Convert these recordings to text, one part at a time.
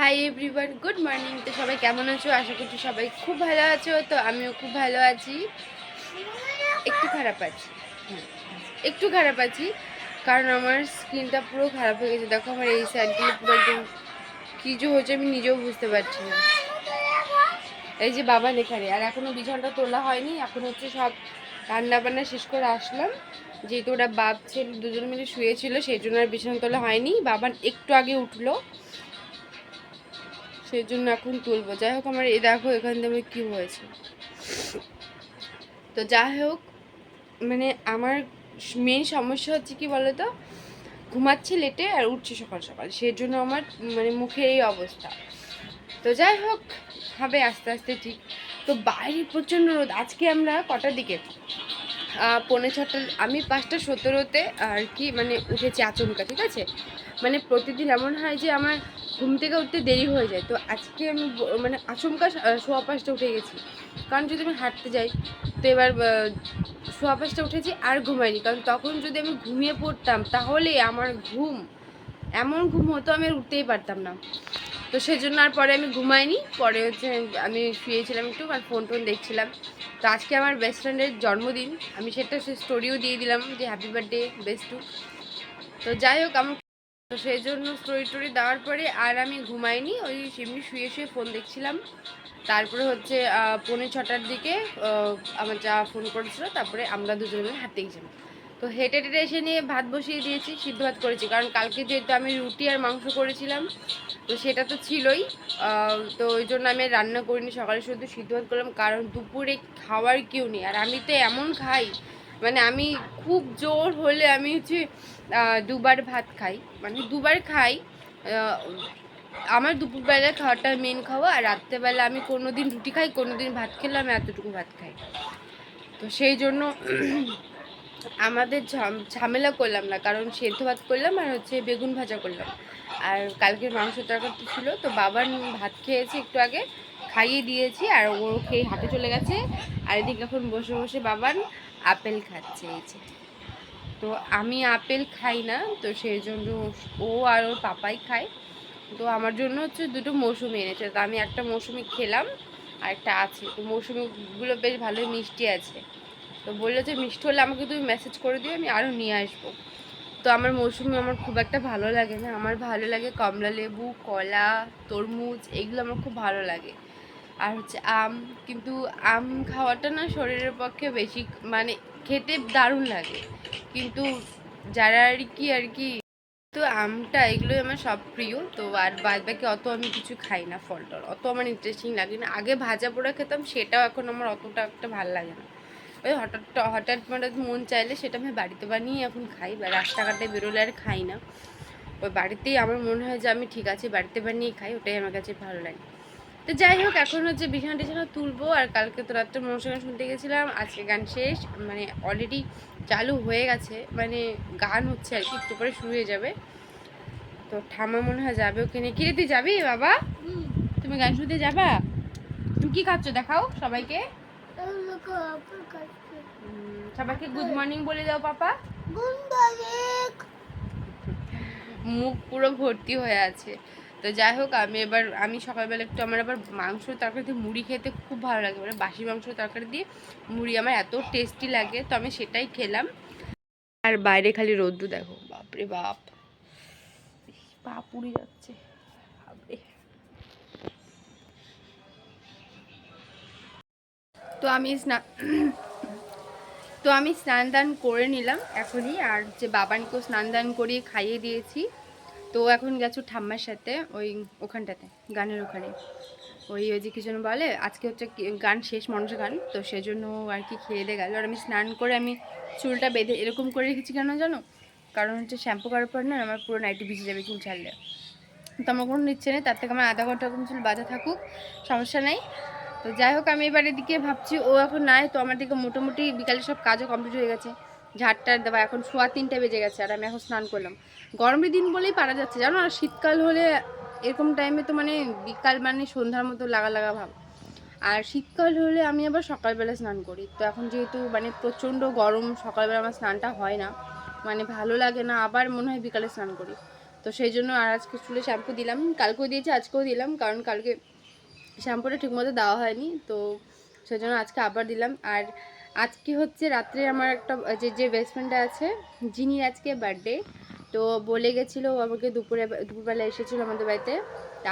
Hi everyone good morning তো সবাই কেমন আছো? আশা করছি সবাই খুব ভালো আছো। তো আমিও খুব ভালো আছি। একটু খারাপ আছি। হ্যাঁ, একটু খারাপ আছি। কারণ আমার স্কিনটা পুরো খারাপ হয়ে গেছে। দেখো আমার এই সাইডগুলো পুরো একদম কী যে হচ্ছে আমি নিজেও বুঝতে পারছি না। এই যে বাবা লেখারে। আর এখনও বিছানাটা তোলা হয়নি। এখন হচ্ছে সব রান্না বান্না শেষ করে আসলাম। যেহেতু ওরা বাপ ছেলে দুজন মিলে শুয়েছিল সেই জন্য আর বিছানা তোলা হয়নি। বাবা একটু আগে উঠল। সেই জন্য এখন তুলবো। যাই হোক আমার, এই দেখো এখান থেকে কী হয়েছে। তো যাই হোক মানে আমার মেন সমস্যা হচ্ছে কি বলতো, ঘুমাচ্ছি লেটে আর উঠছি সকাল সকাল। সেই জন্য আমার মানে মুখে এই অবস্থা। তো যাই হোক, হবে আস্তে আস্তে ঠিক। তো বাইরে প্রচণ্ড রোদ। আজকে আমরা কটার দিকে? পৌনে ছটা, আমি পাঁচটা সতেরোতে আর কি মানে উঠেছি আচমকা, ঠিক আছে? মানে প্রতিদিন এমন হয় যে আমার ঘুম থেকে উঠতে দেরি হয়ে যায়। তো আজকে আমি মানে আচমকা সোয়া পাঁচটা উঠে গেছি। কারণ যদি আমি হাঁটতে যাই, তো এবার সোয়া পাঁচটা উঠেছি আর ঘুমাইনি। কারণ তখন যদি আমি ঘুমিয়ে পড়তাম, তাহলে আমার ঘুম, এমন ঘুম হতো আমি আর উঠতেই পারতাম না। তো সেজন্য আর পরে আমি ঘুমাইনি। পরে হচ্ছে আমি শুয়েছিলাম একটু আর ফোন টোন দেখছিলাম। তো আজকে আমার বেস্ট ফ্রেন্ডের জন্মদিন। আমি সেটা সে স্টোরিও দিয়ে দিলাম যে হ্যাপি বার্থডে বেস্ট টু তো যাই হোক, আমার তো সেই জন্য স্টোরি টোরি দেওয়ার পরে আর আমি ঘুমাইনি, ওই এমনি শুয়ে শুয়ে ফোন দেখছিলাম। তারপরে হচ্ছে পৌনে ছটার দিকে আমার যা ফোন করেছিল, তারপরে আমরা দুজন মিলে হাঁটতে গেছিলাম। তো হেঁটে টেটে এসে নিয়ে ভাত বসিয়ে দিয়েছি, সিদ্ধ ভাত করেছি। কারণ কালকে যেহেতু আমি রুটি আর মাংস করেছিলাম, তো সেটা তো ছিলই। তো ওই জন্য আমি রান্না করিনি, সকালে শুধু সিদ্ধ ভাত করলাম। কারণ দুপুরে খাওয়ার কেউ নেই। আর আমি তো এমন খাই মানে আমি খুব জোর হলে আমি হচ্ছে দুবার ভাত খাই। মানে দুবার খাই আমার দুপুরবেলা খাওয়াটা মেন খাওয়া, আর রাত্রেবেলা আমি কোনো দিন রুটি খাই কোনো দিন ভাত খেলে আমি এতটুকু ভাত খাই। তো সেই জন্য আমাদের ঝাম- ঝামেলা করলাম না, কারণ সেদ্ধ ভাত করলাম আর হচ্ছে বেগুন ভাজা করলাম। আর কালকের মাংস তরকারি ছিল, তো বাবার ভাত খেয়েছে একটু আগে, খাইয়ে দিয়েছি, আর ও খেয়ে হাটে চলে গেছে। আর এদিকে এখন বসে বসে বাবার আপেল খাচ্ছে, এই যে। তো আমি আপেল খাই না, তো সেই জন্য ও আর ওর পাপাই খায়। তো আমার জন্য হচ্ছে দুটো মৌসুমি এনেছে। তো আমি একটা মৌসুমি খেলাম আর একটা আছে। তো মৌসুমিগুলো বেশ ভালোই মিষ্টি আছে। তো বলল যে, মিষ্টি হলে আমাকে তুমি মেসেজ করে দিও, আমি আরও নিয়ে আসব। তো আমার মৌসুমি আমার খুব একটা ভালো লাগে না। আমার ভালো লাগে কমলা লেবু, কলা, তরমুজ, এগুলো আমার খুব ভালো লাগে। আর হচ্ছে আম, কিন্তু আম খাওয়াটা না শরীরের পক্ষে বেশি মানে খেতে দারুণ লাগে। কিন্তু যারা আর কি আর কি, তো আমটা এগুলোই আমার সব প্রিয়। তো আর বাদ বাকি অত আমি কিছু খাই না ফল টল অত আমার ইন্টারেস্টিং লাগে না। আগে ভাজা পোড়া খেতাম, সেটাও এখন আমার অতটা একটা ভালো লাগে না। ওই হঠাৎ হঠাৎ হঠাৎ মন চাইলে সেটা আমি বাড়িতে বানিয়ে এখন খাই, বা রাস্তাঘাটে বেরোলে আর খাই না। ওই বাড়িতেই আমার মনে হয় যে আমি ঠিক আছে, বাড়িতে বানিয়ে খাই, ওটাই আমার কাছে ভালো লাগে। তো যাই হোক এখন হচ্ছে বিছানা টিছানা তুলবো আর কালকে তো রাত্রে মনসা গান শুনতে গেছিলাম আজকে গান শেষ মানে অলরেডি চালু হয়ে গেছে মানে গান হচ্ছে আর কি একটু পরে শুরু হয়ে যাবে। তো ঠামা মনে হয় যাবে ওকে ওখানে। কিরে তুই যাবি বাবা? তুমি গান শুনতে যাবা? তুমি কি খাচ্ছ দেখাও সবাইকে। সবাইকে গুড মর্নিং বলে দাও পাপা। মুখ পুরো ভর্তি হয়ে আছে। তো যাই হোক, আমি এবার, আমি সকালবেলা একটু আমার আবার মাংসর তরকারি দিয়ে মুড়ি খেতে খুব ভালো লাগে। মানে বাসি মাংসর তরকারি দিয়ে মুড়ি আমার এত টেস্টি লাগে, তো আমি সেটাই খেলাম। আর বাইরে খালি রোদ্দু দেখো, বাপরে বাপ। পা পুড়ে যাচ্ছে। বাপরে। তো আমি স্নান তো আমি স্নান দান করে নিলাম এখনই। আর যে বাবানকেও স্নান দান করিয়ে খাইয়ে দিয়েছি। তো এখন গেছো ঠাম্মার সাথে ওই ওখানটাতে, গানের ওখানে। ওই ওই যে কি যেন বলে, আজকে হচ্ছে গান শেষ মানুষের গান, তো সেজন্য আর কি খেয়ে দিয়ে গেল। আর আমি স্নান করে আমি চুলটা বেঁধে এরকম করে রেখেছি কেন জানো? কারণ হচ্ছে শ্যাম্পু করার পর না আমার পুরো নাইটি ভিজে যাবে চুল ছাড়লে। তো আমার কোনো ইচ্ছে নেই, তার থেকে আমার আধা ঘণ্টা এরকম চুল বাজা থাকুক, সমস্যা নেই। তো যাই হোক, আমি এবার এদিকে ভাবছি, ও এখন নাই, তো আমার দিকে মোটামুটি বিকালে সব কাজও কমপ্লিট হয়ে গেছে। ঝাড়টার দেওয়া, এখন সোয়া তিনটে বেজে গেছে আর আমি এখন স্নান করলাম। গরমের দিন বলেই পারা যাচ্ছে, জানো? আর শীতকাল হলে এরকম টাইমে তো মানে বিকাল মানে সন্ধ্যার মতো লাগা লাগা ভাব। আর শীতকাল হলে আমি আবার সকালবেলা স্নান করি। তো এখন যেহেতু মানে প্রচণ্ড গরম, সকালবেলা আমার স্নানটা হয় না মানে ভালো লাগে না, আবার মনে হয় বিকালে স্নান করি। তো সেই জন্য আর আজকে চুলে শ্যাম্পু দিলাম, কালকেও দিয়েছি, আজকেও দিলাম, কারণ কালকে শ্যাম্পুটা ঠিকমতো দেওয়া হয়নি। তো সেই জন্য আজকে আবার দিলাম। আর আজকে হচ্ছে রাত্রে আমার একটা, যে যে বেস্ট ফ্রেন্ডটা আছে, যিনি আজকে বার্থডে তো বলে গেছিল আমাকে দুপুরে, দুপুরবেলা এসেছিল আমাদের বাড়িতে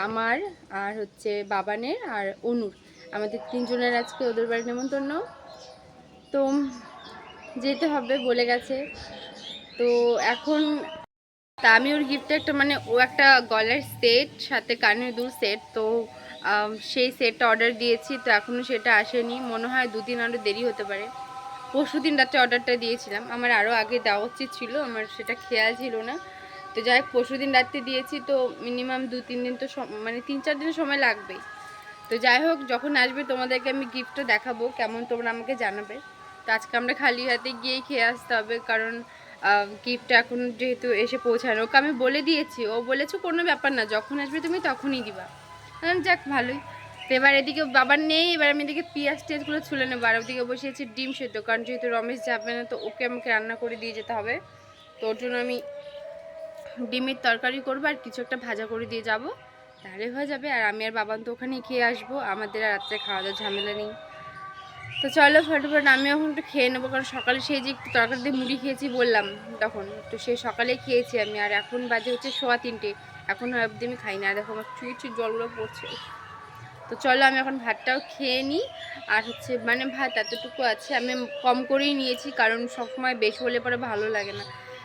আমার আর হচ্ছে বাবানের আর অনুর, আমাদের তিনজনের আজকে ওদের বাড়ি নেমন্তন্ন। তো যেতে হবে বলে গেছে। তো এখন তা আমি ওর গিফটটা একটা মানে ও একটা গলার সেট সাথে কানের দুল সেট তো সেই সেটটা অর্ডার দিয়েছি, তো এখনও সেটা আসেনি। মনে হয় দুদিন আরও দেরি হতে পারে। পরশু দিন রাত্রে অর্ডারটা দিয়েছিলাম। আমার আরও আগে দেওয়া উচিত ছিল, আমার সেটা খেয়াল ছিল না। তো যাই হোক, পরশু দিন রাত্রে দিয়েছি, তো মিনিমাম দু তিন দিন তো মানে তিন চার দিন সময় লাগবেই। তো যাই হোক, যখন আসবে তোমাদেরকে আমি গিফটটা দেখাবো, কেমন তোমরা আমাকে জানাবে। তো আজকে আমরা খালি হাতে গিয়েই খেয়ে আসতে হবে, কারণ গিফটটা এখন যেহেতু এসে পৌঁছানো ওকে আমি বলে দিয়েছি, ও বলেছে কোনো ব্যাপার না, যখন আসবে তুমি তখনই দিবা। যাক, ভালোই। তো এবার এদিকে বাবার নেই, এবার আমি এদিকে পিঁয়াজ টিয়াজগুলো ছুলে নেব। আর ওদিকে বসিয়েছি ডিম সেদ্ধ, কারণ যেহেতু রমেশ যাবে না, তো ওকে আমাকে রান্না করে দিয়ে যেতে হবে। তো ওর জন্য আমি ডিমের তরকারি করব আর কিছু একটা ভাজা করে দিয়ে যাব। তাহলে হয়ে যাবে। আর আমি আর বাবান তো ওখানেই খেয়ে আসব। আমাদের আর রাত্রে খাওয়া দাওয়ার ঝামেলা নেই। তো চলো ফটোফট, আমি এখন একটু খেয়ে নেব, কারণ সকালে সেই যে একটু তরকারি দিয়ে মুড়ি খেয়েছি বললাম তখন। তো সে সকালে খেয়েছি আমি। আর এখন বাজে হচ্ছে সোয়া তিনটে। এখন অবধি আমি খাই না। দেখো আমার চুই চুই জলগুলো পড়ছে। তো চলো আমি এখন ভাতটাও খেয়ে নিই। আর হচ্ছে মানে ভাত এতটুকু আছে, আমি কম করেই নিয়েছি কারণ সবসময় বেশি হলে পরে ভালো লাগে না।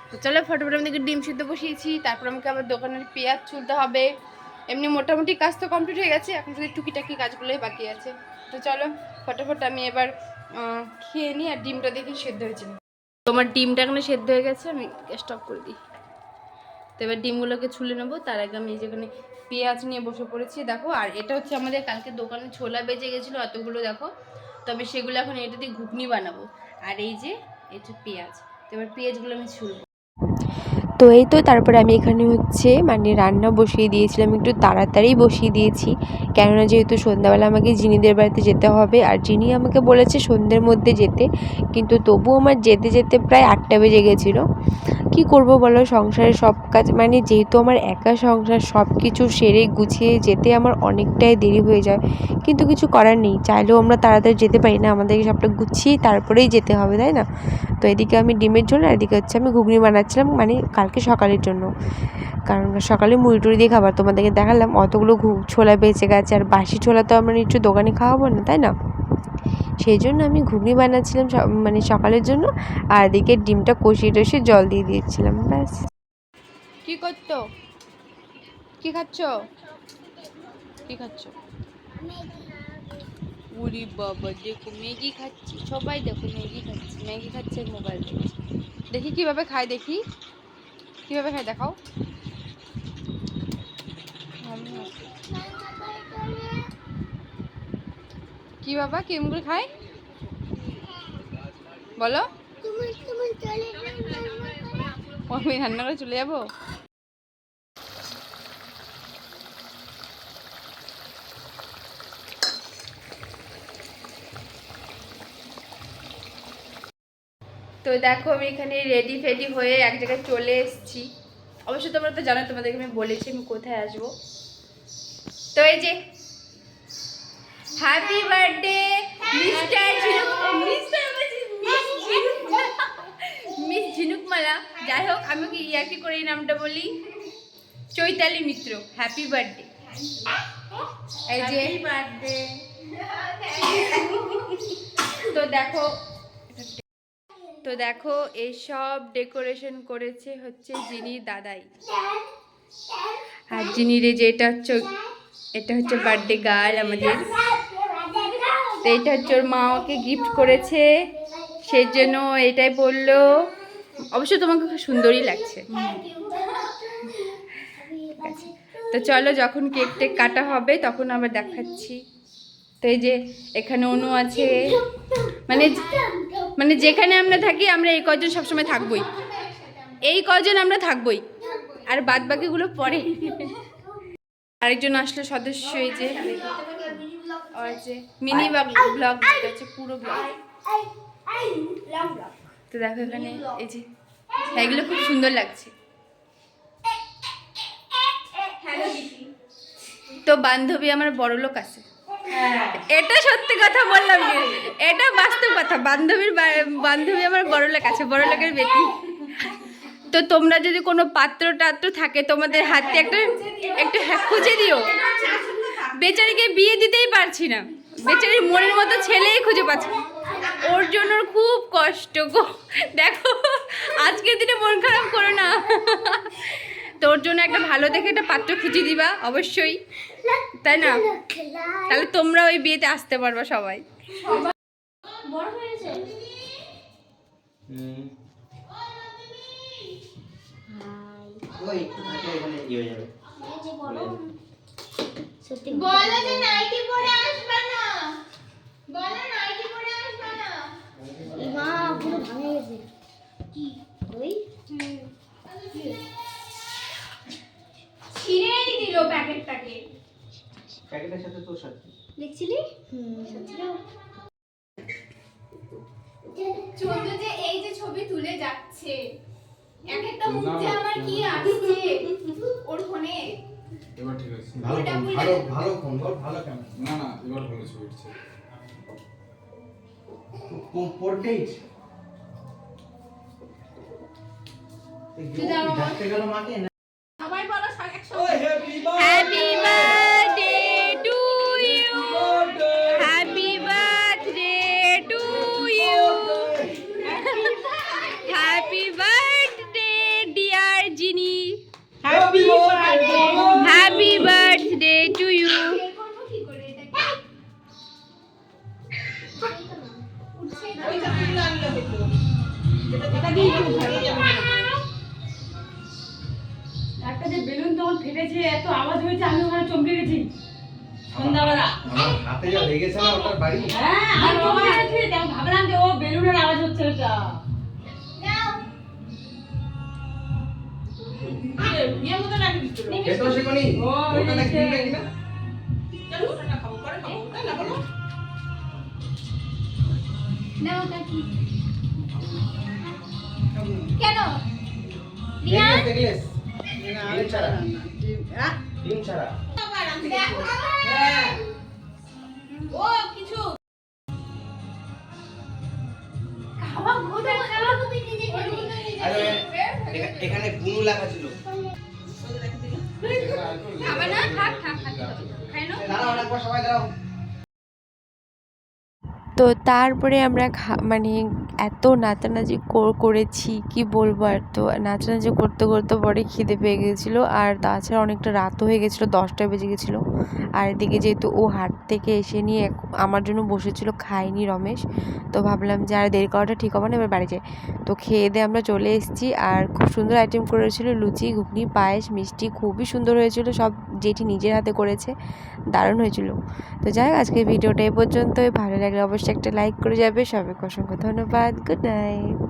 তো চলো ফটোফট আমি ডিম সিদ্ধ বসিয়েছি, তারপর আমাকে আবার দোকানের পেঁয়াজ ছুলতে হবে। এমনি মোটামুটি কাজ তো কমপ্লিট হয়ে গেছে, এখন শুধু টুকিটাকি কাজগুলোই বাকি আছে। তো চলো ফটোফট আমি এবার খেয়ে নিই আর ডিমটা দেখি সেদ্ধ হয়েছে তোমার ডিমটা এখানে সেদ্ধ হয়ে গেছে, আমি স্টপ করে দিই। তো এবার ডিমগুলোকে ছুলে নেব। তার আগে আমি যেখানে পেঁয়াজ নিয়ে বসে পড়েছি, দেখো। আর এটা হচ্ছে আমাদের কালকে দোকানে ছোলা বেজে গেছিল অতগুলো দেখো। তবে সেগুলো এখন এটা দিয়ে ঘুগনি বানাবো। আর এই যে এটা পেঁয়াজ। তো এবার পেঁয়াজগুলো আমি ছুলবো। তো এই তো, তারপরে আমি এখানে হচ্ছে মানে রান্না বসিয়ে দিয়েছিলাম, একটু তাড়াতাড়ি বসিয়ে দিয়েছি। কেননা যেহেতু সন্ধ্যাবেলা আমাকে জিনিদের বাড়িতে যেতে হবে, আর জিনি আমাকে বলেছে সন্ধ্যের মধ্যে যেতে। কিন্তু তবু আমার যেতে যেতে প্রায় আটটা বেজে গেছিল। কি করব বলো? সংসারের সব কাজ মানে যেহেতু আমার একা সংসার সব কিছু সেরে গুছিয়ে যেতে আমার অনেকটাই দেরি হয়ে যায়। কিন্তু কিছু করার নেই, চাইলেও আমরা তাড়াতাড়ি যেতে পারি না। আমাদেরকে সবটা গুছিয়ে তারপরেই যেতে হবে, তাই না? তো এদিকে আমি ডিমের জন্য আর এদিকে হচ্ছে আমি ঘুগনি বানাচ্ছিলাম মানে কালকে সকালের জন্য। কারণ সকালে মুড়ি টুড়ি দিয়ে খাবার তোমাদেরকে দেখালাম, অতগুলো ঘু, ছোলা বেঁচে গেছে। আর বাসি ছোলা তো আমরা নিশ্চয় দোকানে খাওয়াবো না, তাই না? সেই জন্য আমি ঘুগনি বানাচ্ছিলাম মানে সকালের জন্য, আর এদিকে ডিমটা কষিয়ে টষিয়ে জল দিয়ে দিয়েছিলাম, ব্যাস। কি করতো? কি খাচ্ছ? কি খাচ্ছ? উরি বাবা, দেখো ম্যাগি খাচ্ছি, সবাই দেখো ম্যাগি খাচ্ছি, ম্যাগি খাচ্ছে মোবাইল দেখি কীভাবে খায়, দেখি। কীভাবে খায়, দেখাও। কি বাবা করে খায়? বলো। আমি রান্না করে চলে যাব? তো দেখো, আমি এখানে রেডি ফেডি হয়ে এক জায়গায় চলে এসেছি। অবশ্য তোমরা তো জানো, তোমাদেরকে আমি বলেছি আমি কোথায় আসব। তো এই যে happy birthday mister miss Jhinukmala যাই হোক আমি কি ইয়ার্কি করে এই নামটা বলি? চৈতালি মিত্র হ্যাপি বার্থডে এই যে বার্থডে তো দেখো তো দেখো এইসব ডেকোরেশন করেছে হচ্ছে জিনি দাদাই। আর জিনির এই যে এটা হচ্ছে এটা হচ্ছে বার্থডে গার্ল আমাদের। তো এটা হচ্ছে ওর মা ওকে গিফট করেছে। সেই জন্য এটাই বলল। অবশ্য তোমাকে খুব সুন্দরই লাগছে। তো চলো যখন কেক টেক কাটা হবে তখন আবার দেখাচ্ছি। তো এই যে এখানে অনু আছে। মানে মানে যেখানে আমরা থাকি আমরা এই কজন সবসময় থাকবই। এই কজন আমরা থাকবই। আর বাদ বাকিগুলো পরে। আরেকজন আসলো সদস্য এই যে। আর যে মিনি ব্লগ হচ্ছে পুরো ব্লগ তো দেখো এখানে এই যে এগুলো খুব সুন্দর লাগছে তো বান্ধবী আমার বড় লোক আছে এটা সত্যি কথা বললাম এটা বাস্তব কথা বান্ধবীর বান্ধবী আমার বড় লোক আছে বড় লোকের বেটি তো তোমরা যদি কোনো পাত্র টাত্র থাকে তোমাদের হাতে একটা একটু খুঁজে দিও বেচারিকে বিয়ে দিতেই পারছি না। বেচারি মনের মতো ছেলেই খুঁজে পাচ্ছে না। ওর জন্য খুব কষ্ট গো। দেখো আজকের দিনে মন খারাপ করো না। তোর জন্য একটা ভালো দেখে একটা পাত্র খুঁজে দিবা অবশ্যই। তাই না? তাহলে তোমরা ওই বিয়েতে আসতে পারবা সবাই। ওই যাবে বলো যে নাইটি পরে আসবে না। বলো নাইটি পরে আসবে না। মা পুরো ভাঙে গেছে। কি? ওই? ছিঁড়েই দিল প্যাকেটটাকে। প্যাকেটের সাথে তোর সাথে। দেখছিলি? হুম চন্দ্র যে এই যে ছবি তুলে যাচ্ছে। এক একটা মুখ যে আমার কি আসছে? ওর ফোনে। এবার ঠিক আছে। ভালো ভালো ভালো কম বল ভালো ক্যামেরা না না এবার ভালো ছবি উঠছে। পোর্ট্রেট তুই গেল মাকে? বাড়ি? হ্যাঁ আমি চমকে গেছি। তখন ভাবলাম যে ও বেলুনের আওয়াজ হচ্ছে ওটা। রাখি এখানে গুনু লেখা ছিল। সবাই দাঁড়াও। তো তারপরে আমরা খা মানে এত নাচানাচি কর- করেছি কি বলব আর তো? নাচানাচি করতে করতে পরে খিদে পেয়ে গেছিল আর তাছাড়া অনেকটা রাতও হয়ে গেছিল দশটা বেজে গেছিল। আর এদিকে যেহেতু ও হাট থেকে এসে নিয়ে আমার জন্য বসেছিল খায়নি রমেশ, তো ভাবলাম যে আর দেরি করাটা ঠিক হবে না, এবার বাড়ি যাই। তো খেয়ে দিয়ে আমরা চলে এসেছি আর খুব সুন্দর আইটেম করেছিল লুচি, ঘুগনি, পায়েস, মিষ্টি, খুবই সুন্দর হয়েছিল, সব যেটি নিজের হাতে করেছে, দারুণ হয়েছিল। তো যাই হোক, আজকের ভিডিওটা এ পর্যন্তই, ভালো লাগলে অবশ্যই একটা লাইক করে যাবে, সবাইকে অসংখ্য ধন্যবাদ গুড নাইট